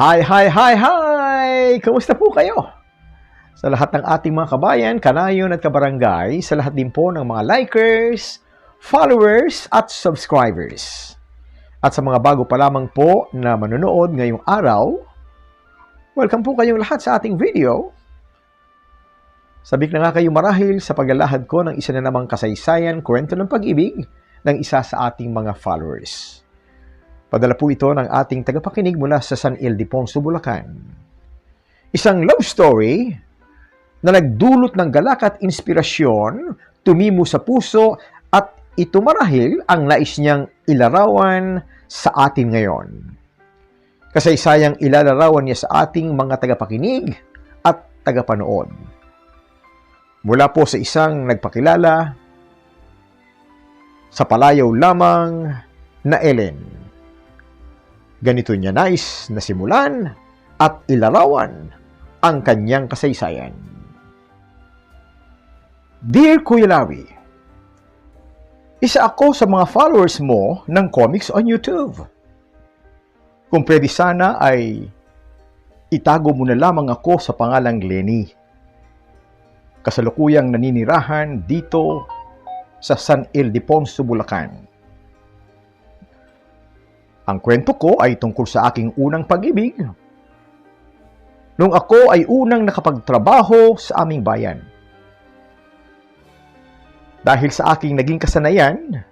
Hi, hi, hi, hi! Kumusta po kayo? Sa lahat ng ating mga kabayan, kanayon at kabarangay, sa lahat din po ng mga likers, followers at subscribers. At sa mga bago pa lamang po na manonood ngayong araw, welcome po kayong lahat sa ating video. Sabik na nga kayo marahil sa paglalahad ko ng isa na namang kasaysayan, kwento ng pag-ibig ng isa sa ating mga followers. Padala po ito ng ating tagapakinig mula sa San Ildefonso, Bulacan. Isang love story na nagdulot ng galak at inspirasyon, tumimo sa puso at ito marahil ang nais niyang ilarawan sa atin ngayon. Kasaysayang ilalarawan niya sa ating mga tagapakinig at tagapanood. Mula po sa isang nagpakilala sa palayaw lamang na Ellen ganito niya nais na simulan at ilarawan ang kanyang kasaysayan. Dear Kuya Lawi, isa ako sa mga followers mo ng comics on YouTube. Kung pwede sana ay itago mo na lamang ako sa pangalang Lenny. Kasalukuyang naninirahan dito sa San Ildefonso, Bulacan. Ang kwento ko ay tungkol sa aking unang pag-ibig. Nung ako ay unang nakapagtrabaho sa aming bayan. Dahil sa aking naging kasanayan,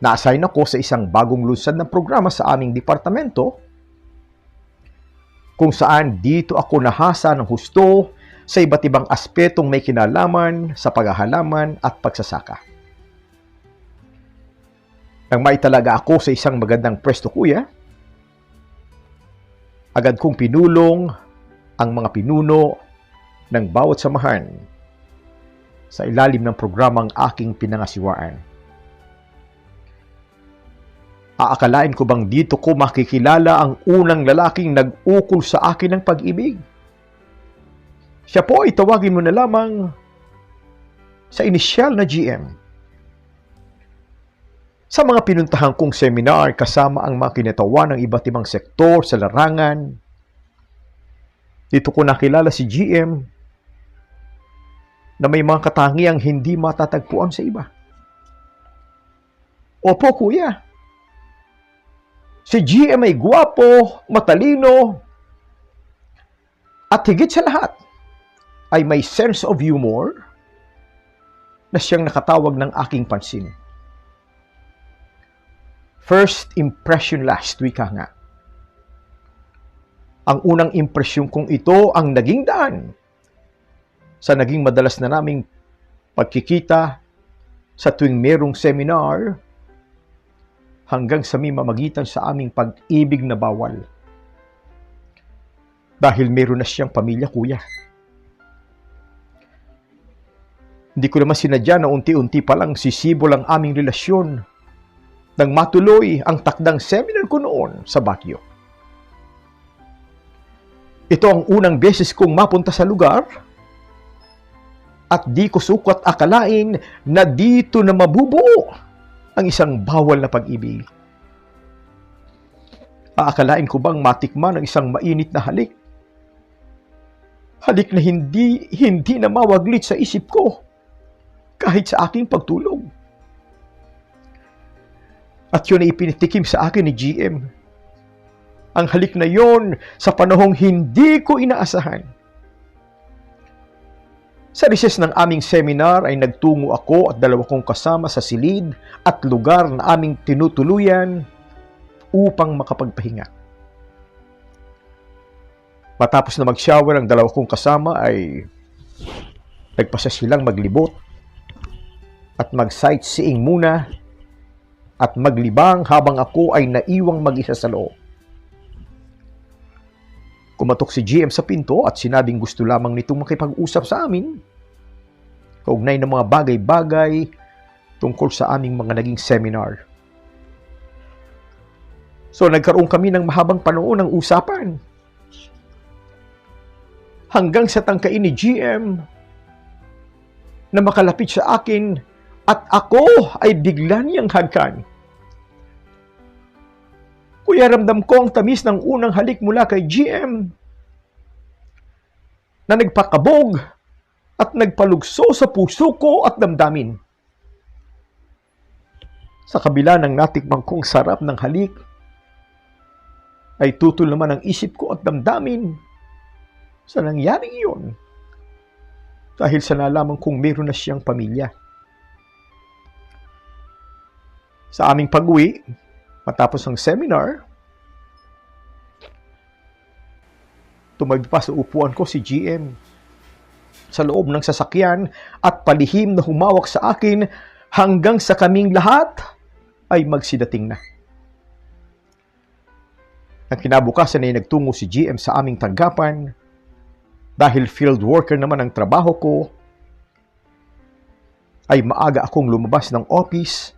na-assign ako sa isang bagong lunsad ng programa sa aming departamento kung saan dito ako nahasa ng husto sa iba't ibang aspetong may kinalaman sa paghahalaman at pagsasaka. Nang maitalaga ako sa isang magandang pwesto kuya, agad kong pinulong ang mga pinuno ng bawat samahan sa ilalim ng programang aking pinangasiwaan. Aakalain ko bang dito ko makikilala ang unang lalaking nag-ukol sa akin ng pag-ibig? Siya po ay tawagin mo na lamang sa inisyal na GM. Sa mga pinuntahan kong seminar kasama ang mga kinatawan ng iba't ibang sektor sa larangan, dito ko nakilala si GM na may mga katangiang hindi matatagpuan sa iba. Opo, kuya. Si GM ay guwapo, matalino, at higit sa lahat, ay may sense of humor na siyang nakatawag ng aking pansin. First impression last, wika nga. Ang unang impresyon kong ito ang naging daan sa naging madalas na naming pagkikita sa tuwing merong seminar hanggang sa may mamagitan sa aming pag-ibig na bawal. Dahil meron na siyang pamilya, kuya. Hindi ko naman sinadya na unti-unti palang sisibol ang aming relasyon nang matuloy ang takdang seminar ko noon sa Baguio. Ito ang unang beses kong mapunta sa lugar at di ko sukat akalain na dito na mabubuo ang isang bawal na pag-ibig. Aakalain ko bang matikman ang isang mainit na halik? Halik na hindi, hindi na mawaglit sa isip ko kahit sa aking pagtulog. At yun ay ipinitikim sa akin ni GM. Ang halik na yon sa panahong hindi ko inaasahan. Sa recess ng aming seminar ay nagtungo ako at dalawa kong kasama sa silid at lugar na aming tinutuluyan upang makapagpahinga. Matapos na mag-shower ang dalawa kong kasama ay nagpasa silang maglibot at mag-sightseeing muna at maglibang habang ako ay naiwang mag-isa sa loob. Kumatok si GM sa pinto at sinabing gusto lamang nitong makipag-usap sa amin. Kaugnay ng mga bagay-bagay tungkol sa aming mga naging seminar. So nagkaroon kami ng mahabang panahon ng usapan. Hanggang sa tangkain ni GM na makalapit sa akin at ako ay bigla niyang hagkan. Kuya, ramdam ko ang tamis ng unang halik mula kay GM na nagpakabog at nagpalugso sa puso ko at damdamin. Sa kabila ng natikmang kong sarap ng halik, ay tutol naman ang isip ko at damdamin sa nangyaring iyon dahil sa nalaman kong meron na siyang pamilya. Sa aming pag-uwi, matapos ang seminar, tumabi pa sa upuan ko si GM sa loob ng sasakyan at palihim na humawak sa akin hanggang sa kaming lahat ay magsidating na. Ang kinabukasan ay nagtungo si GM sa aming tanggapan dahil field worker naman ang trabaho ko ay maaga akong lumabas ng office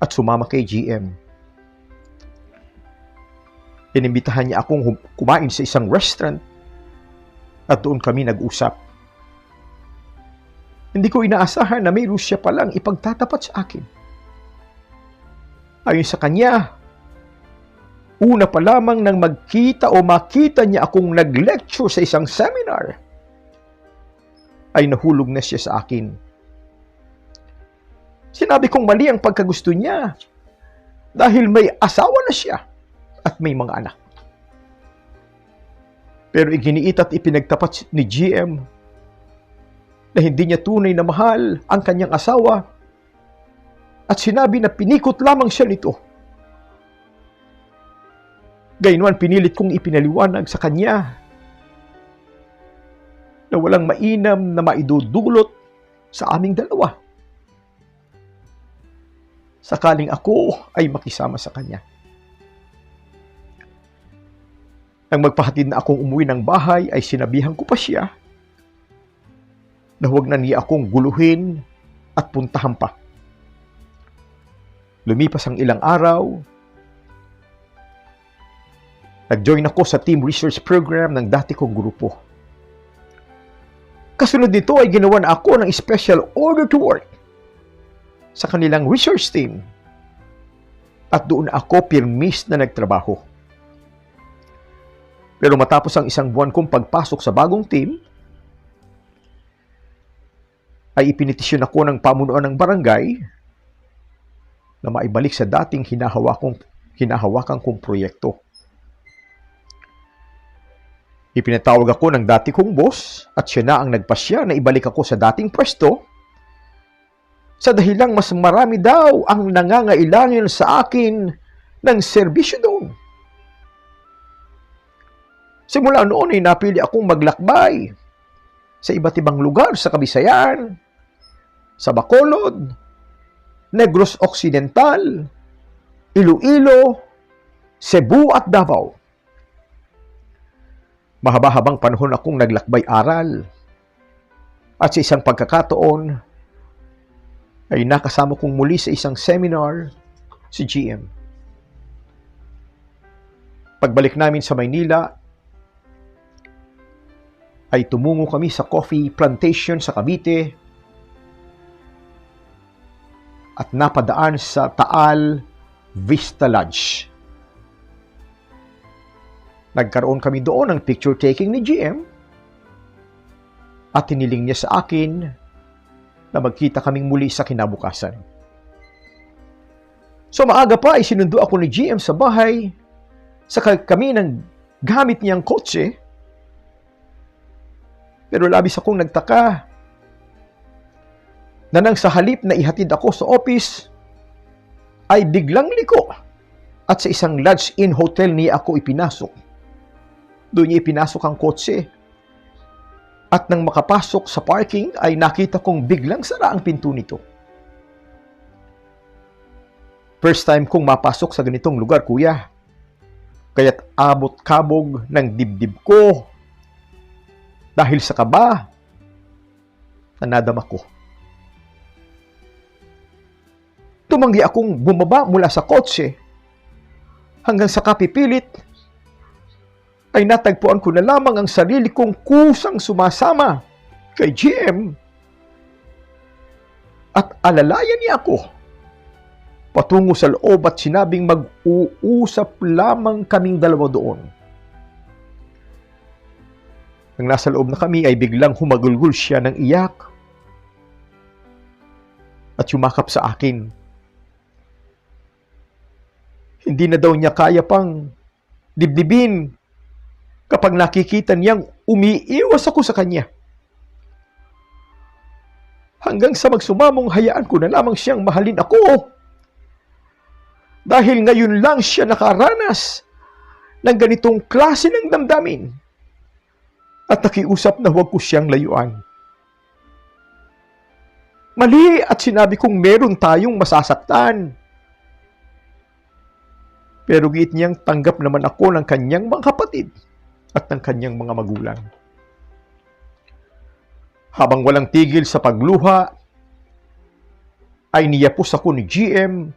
at sumama kay GM. Inimbitahan niya akong kumain sa isang restaurant at doon kami nag-usap. Hindi ko inaasahan na mayroon siya palang ipagtatapat sa akin. Ayon sa kanya, una pa lamang nang magkita o makita niya akong nag-lecture sa isang seminar, ay nahulog na siya sa akin. Sinabi kong mali ang pagkagusto niya dahil may asawa na siya at may mga anak. Pero iginiit at ipinagtapat ni GM na hindi niya tunay na mahal ang kanyang asawa at sinabi na pinikot lamang siya nito. Gayunman pinilit kong ipinaliwanag sa kanya na walang mainam na maidudulot sa aming dalawa. Sakaling ako ay makisama sa kanya. Nang magpahatid na akong umuwi ng bahay ay sinabihan ko pa siya na huwag na niya akong guluhin at puntahan pa. Lumipas ang ilang araw, nag-join ako sa team research program ng dati kong grupo. Kasunod nito ay ginawa na ako ng special order to work sa kanilang research team at doon ako pirmis na nagtrabaho. Pero matapos ang isang buwan kong pagpasok sa bagong team, ay ipinitisyon ako ng pamunuan ng barangay na maibalik sa dating hinahawakang, hinahawakan kong proyekto. Ipinatawag ako ng dati kong boss at siya na ang nagpasya na ibalik ako sa dating pwesto sa dahilang mas marami daw ang nangangailangan sa akin ng serbisyo doon. Simula noon ay napili akong maglakbay sa iba't ibang lugar sa Kabisayan, sa Bacolod, Negros Occidental, Iloilo, Cebu at Davao. Mahaba-habang panahon akong naglakbay-aral at sa isang pagkakataon ay nakasama kong muli sa isang seminar si GM. Pagbalik namin sa Maynila, ay tumungo kami sa coffee plantation sa Cavite at napadaan sa Taal Vista Lodge. Nagkaroon kami doon ng picture taking ni GM at tiniling niya sa akin na magkita kaming muli sa kinabukasan. So maaga pa ay sinundo ako ni GM sa bahay sa kami ng gamit niyang kotse pero labis akong nagtaka na nang sa halip na ihatid ako sa office, ay biglang liko at sa isang Lodge Inn hotel niya ako ipinasok. Doon niya ipinasok ang kotse. At nang makapasok sa parking ay nakita kong biglang sara ang pinto nito. First time kong mapasok sa ganitong lugar, kuya. Kaya't abot kabog ng dibdib ko dahil sa kaba na nadama ko. Tumanggi akong bumaba mula sa kotse hanggang sa kapipilit ay natagpuan ko na lamang ang sarili kong kusang sumasama kay GM at alalayan niya ako patungo sa loob at sinabing mag-uusap lamang kaming dalawa doon. Nang nasa loob na kami ay biglang humagulgul siya ng iyak at yumakap sa akin. Hindi na daw niya kaya pang dibdibin kapag nakikita niyang umiiwas ako sa kanya. Hanggang sa magsumamong hayaan ko na lamang siyang mahalin ako. Dahil ngayon lang siya nakaranas ng ganitong klase ng damdamin at nakiusap na huwag ko siyang layuan. Mali at sinabi kong meron tayong masasaktan. Pero giit niyang tanggap naman ako ng kanyang mga kapatid at ng kanyang mga magulang. Habang walang tigil sa pagluha, ay niyapos ako ni GM,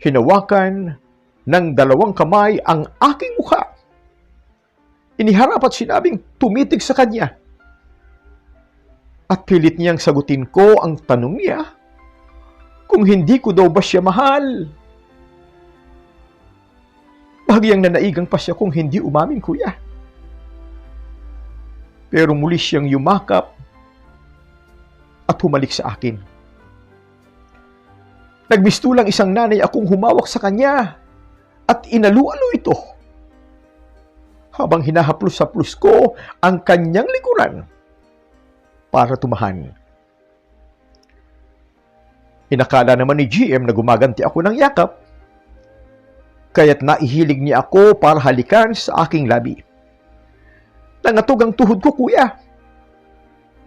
hinawakan ng dalawang kamay ang aking mukha. Iniharap at sinabing tumitig sa kanya. At pilit niyang sagutin ko ang tanong niya kung hindi ko daw ba siya mahal. Bahagyang nanaigang pa siya kung hindi umamin, kuya. Pero muli siyang yumakap at humalik sa akin. Nagmistulang isang nanay akong humawak sa kanya at inalu-alo ito. Habang hinahaplos-haplos ko ang kanyang likuran para tumahan. Inakala naman ni GM na gumaganti ako ng yakap kaya't naihilig niya ako para halikan sa aking labi. Nangatog ang tuhod ko, kuya.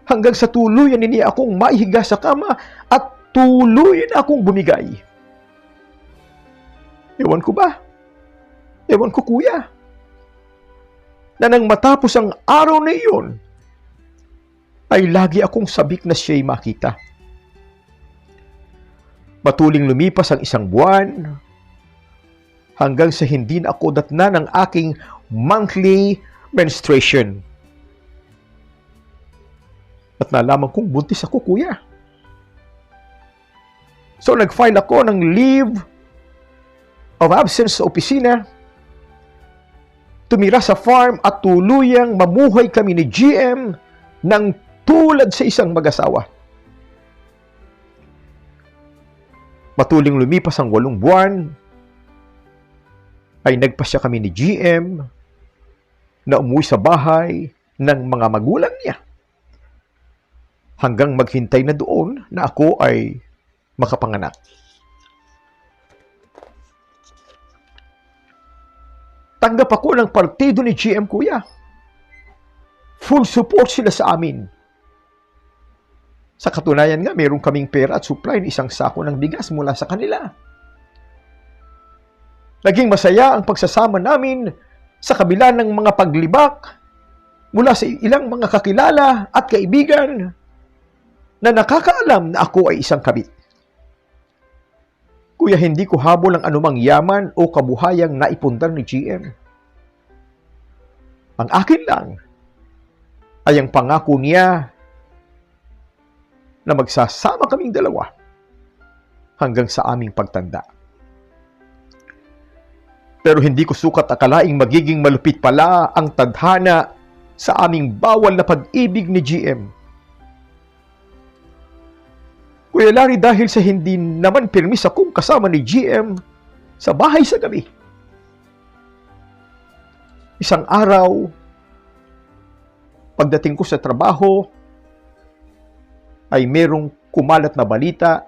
Hanggang sa tuluyan niya akong maihiga sa kama at tuluyan akong bumigay. Ewan ko ba? Ewan ko, kuya. Na nang matapos ang araw na iyon, ay lagi akong sabik na siya'y makita. Matuling lumipas ang isang buwan, hanggang sa hindi na ako datna ng aking monthly menstruation. At nalaman kong buntis ako, kuya. So nag-file ako ng leave of absence sa opisina, tumira sa farm at tuluyang mamuhay kami ni GM ng tulad sa isang mag-asawa. Matuling lumipas ang walong buwan, ay nagpasya kami ni GM na umuwi sa bahay ng mga magulang niya hanggang maghintay na doon na ako ay makapanganak. Tanggap ako ng partido ni GM Kuya. Full support sila sa amin. Sa katunayan nga, meron kaming pera at supply ng isang sako ng bigas mula sa kanila. Naging masaya ang pagsasama namin sa kabila ng mga paglibak mula sa ilang mga kakilala at kaibigan na nakakaalam na ako ay isang kabit. Kuya, hindi ko habol ang anumang yaman o kabuhayang naipundar ni GM. Ang akin lang ay ang pangako niya na magsasama kaming dalawa hanggang sa aming pagtanda. Pero hindi ko sukat akalaing magiging malupit pala ang tadhana sa aming bawal na pag-ibig ni GM. Kuya Larry, dahil sa hindi naman permis akong kasama ni GM sa bahay sa gabi. Isang araw, pagdating ko sa trabaho, ay merong kumalat na balita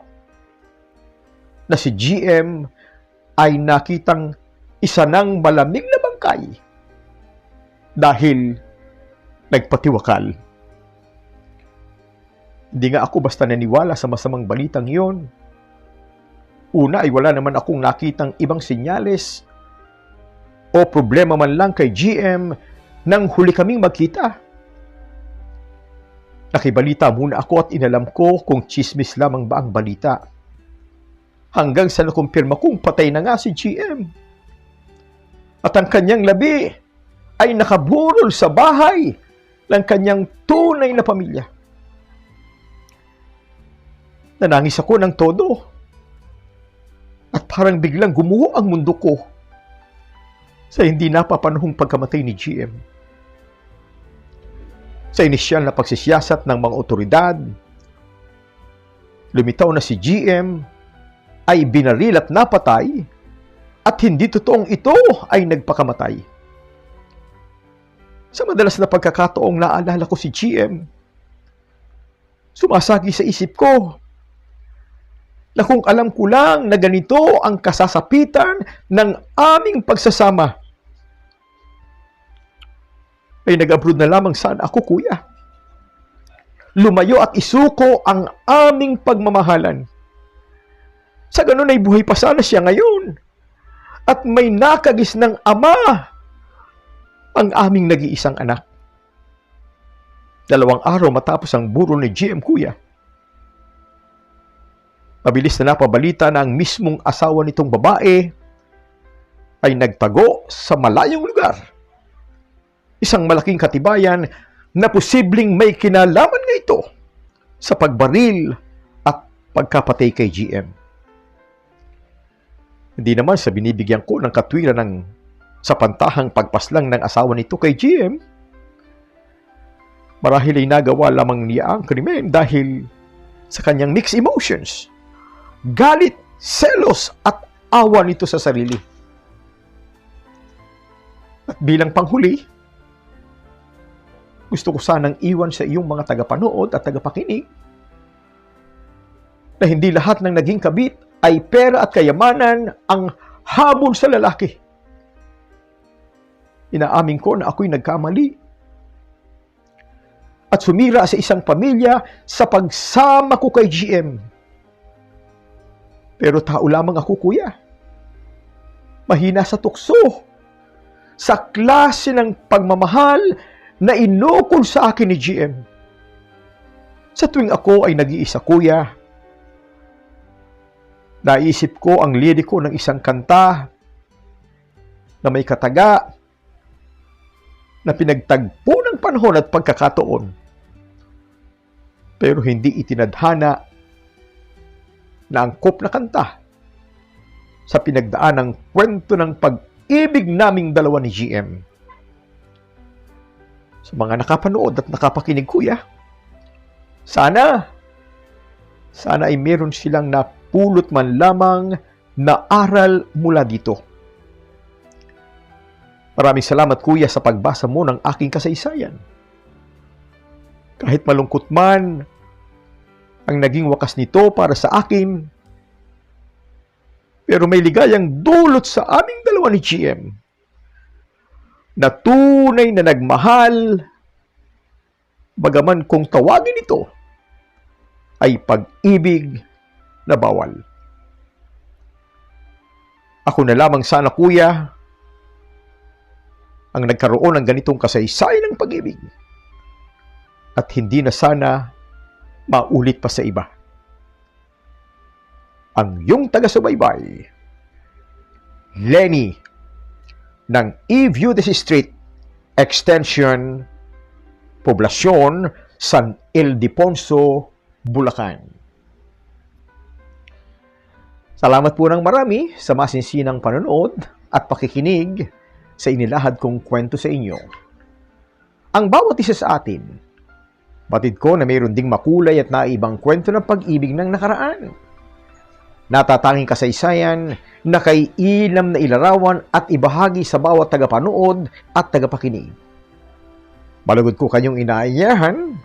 na si GM ay nakitang isa ng malamig na bangkay dahil nagpatiwakal. Hindi nga ako basta naniwala sa masamang balitang iyon. Una ay wala naman akong nakitang ibang sinyales o problema man lang kay GM nang huli kaming magkita. Nakibalita muna ako at inalam ko kung chismis lamang ba ang balita. Hanggang sa nakumpirma kong patay na nga si GM. At ang kanyang labi ay nakaburol sa bahay ng kanyang tunay na pamilya. Nanangis ako ng todo. At parang biglang gumuho ang mundo ko sa hindi napapanahong pagkamatay ni GM. Sa inisyal na pagsisiyasat ng mga otoridad, lumitaw na si GM ay binaril at napatay at hindi totoong ito ay nagpakamatay. Sa madalas na pagkakataong naalala ko si GM, sumasagi sa isip ko na kung alam ko lang na ganito ang kasasapitan ng aming pagsasama, ay nag-abroad na lamang sana ako, kuya. Lumayo at isuko ang aming pagmamahalan. Sa ganun ay buhay pa sana siya ngayon. At may nakagis ng ama ang aming nag-iisang anak. Dalawang araw matapos ang buro ni GM Kuya. Mabilis na napabalita na ang mismong asawa nitong babae ay nagtago sa malayong lugar. Isang malaking katibayan na posibleng may kinalaman nga ito sa pagbaril at pagkapatay kay GM. Hindi naman sa binibigyan ko ng katwiran ng sa pantahang pagpaslang ng asawa nito kay GM, marahil ay nagawa lamang niya ang krimen dahil sa kanyang mixed emotions, galit, selos at awa nito sa sarili. At bilang panghuli, gusto ko sanang iwan sa iyong mga tagapanood at tagapakinig na hindi lahat ng naging kabit ay pera at kayamanan ang habol sa lalaki. Inaamin ko na ako'y nagkamali. At sumira sa isang pamilya sa pagsama ko kay GM. Pero tao lamang ako, kuya. Mahina sa tukso. Sa klase ng pagmamahal na inukol sa akin ni GM. Sa tuwing ako ay nag-iisa, kuya, naisip ko ang liriko ng isang kanta na may kataga na pinagtagpo ng panahon at pagkakataon. Pero hindi itinadhana na angkop na kanta sa pinagdaan ng kwento ng pag-ibig naming dalawa ni GM. Sa mga nakapanood at nakapakinig kuya, sana, sana ay meron silang napulot man lamang na aral mula dito. Maraming salamat kuya sa pagbasa mo ng aking kasaysayan. Kahit malungkot man ang naging wakas nito para sa akin, pero may ligayang dulot sa aming dalawa ni GM na tunay na nagmahal, bagaman kung tawagin ito ay pag-ibig na bawal. Ako na lamang sana kuya ang nagkaroon ng ganitong kasaysayan ng pag-ibig. At hindi na sana maulit pa sa iba. Ang iyong taga-subaybay, Lenny, ng E-View Street, Extension, Poblasyon, San Ildefonso, Bulacan. Salamat po ng marami sa masinsinang panonood at pakikinig sa inilahad kong kwento sa inyo. Ang bawat isa sa atin, batid ko na mayroon ding makulay at naibang kwento ng pag-ibig ng nakaraan. Natatanging kasaysayan na kay ilam na ilarawan at ibahagi sa bawat tagapanood at tagapakinig. Malugod ko kanyong inaayahan,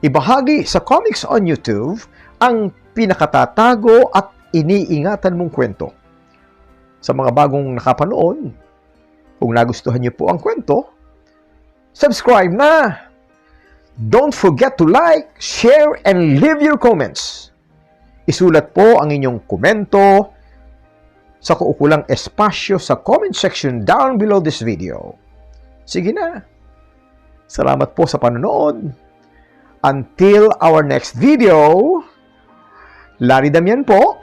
ibahagi sa Comics on YouTube ang pinakatatago at iniingatan mong kwento. Sa mga bagong nakapanood, kung nagustuhan niyo po ang kwento, subscribe na! Don't forget to like, share, and leave your comments. Isulat po ang inyong komento sa kuukulang espasyo sa comment section down below this video. Sige na. Salamat po sa panonood. Until our next video, Larry Damian po,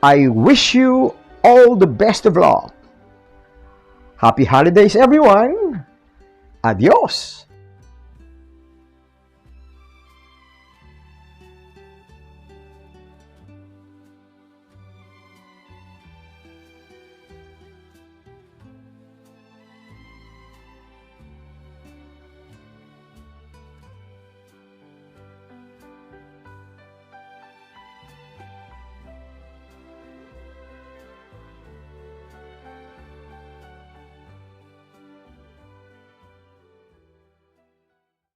I wish you all the best of luck. Happy holidays, everyone! Adios!